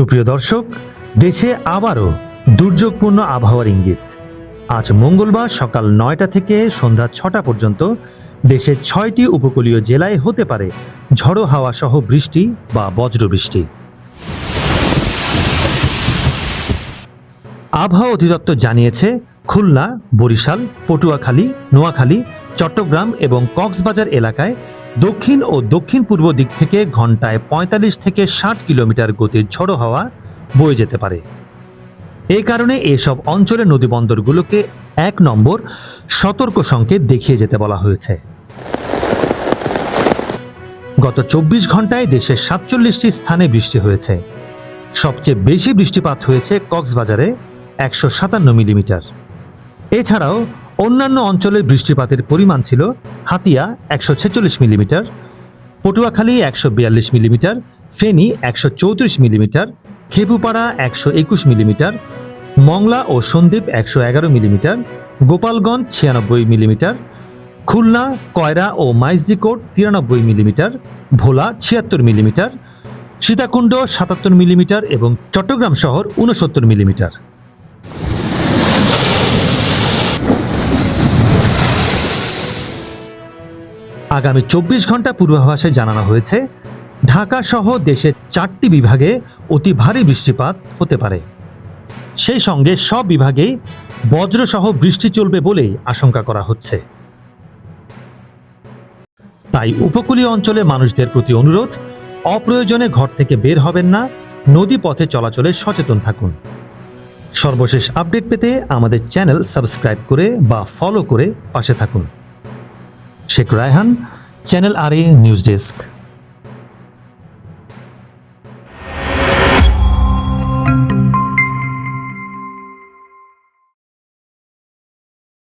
সুপ্রিয় দর্শক, দেশে আবারও দুর্যোগপূর্ণ আবহাওয়ার ইঙ্গিত। আজ মঙ্গলবার সকাল নয়টা থেকে সন্ধ্যা ছটা পর্যন্ত দেশের ছয়টি উপকূলীয় জেলায় হতে পারে ঝড়ো হাওয়া সহ বৃষ্টি বা বজ্রবৃষ্টি আবহাওয়া অধিদপ্তর জানিয়েছে, খুলনা, বরিশাল, পটুয়াখালী, নোয়াখালী, চট্টগ্রাম এবং কক্সবাজার এলাকায় দক্ষিণ ও দক্ষিণ পূর্ব দিক থেকে ঘন্টায় পঁয়তাল্লিশ থেকে ষাট কিলোমিটার গতির ঝড়ো হাওয়া বয়ে যেতে পারে। এই কারণে এসব অঞ্চলের নদীবন্দরগুলোকে এক নম্বর সতর্ক সংকেত দেখিয়ে যেতে বলা হয়েছে। গত চব্বিশ ঘন্টায় দেশের সাতচল্লিশটি স্থানে বৃষ্টি হয়েছে। সবচেয়ে বেশি বৃষ্টিপাত হয়েছে কক্সবাজারে একশো সাতান্ন মিলিমিটার। এছাড়াও অন্যান্য অঞ্চলের বৃষ্টিপাতের পরিমাণ ছিল হাতিয়া একশো ছেচল্লিশ মিলিমিটার, পটুয়াখালী একশো বিয়াল্লিশ মিলিমিটার, ফেনী একশো চৌত্রিশ মিলিমিটার, খেপুপাড়া একশো একুশ মিলিমিটার, মংলা ও সন্দ্বীপ একশো এগারো মিলিমিটার, গোপালগঞ্জ ছিয়ানব্বই মিলিমিটার, খুলনা, কয়রা ও মাইজদিকোট তিরানব্বই মিলিমিটার, ভোলা ছিয়াত্তর মিলিমিটার, সীতাকুণ্ড সাতাত্তর মিলিমিটার এবং চট্টগ্রাম শহর উনসত্তর মিলিমিটার। আগামী চব্বিশ ঘণ্টা পূর্বাভাসে জানানো হয়েছে, ঢাকা সহ দেশের চারটি বিভাগে অতি ভারী বৃষ্টিপাত হতে পারে। সেই সঙ্গে সব বিভাগেই বজ্রসহ বৃষ্টি চলবে বলেই আশঙ্কা করা হচ্ছে। তাই উপকূলীয় অঞ্চলে মানুষদের প্রতি অনুরোধ, অপ্রয়োজনে ঘর থেকে বের হবেন না, নদী পথে চলাচলে সচেতন থাকুন। সর্বশেষ আপডেট পেতে আমাদের চ্যানেল সাবস্ক্রাইব করে বা ফলো করে পাশে থাকুন। Sheikh Raihan channel R news desk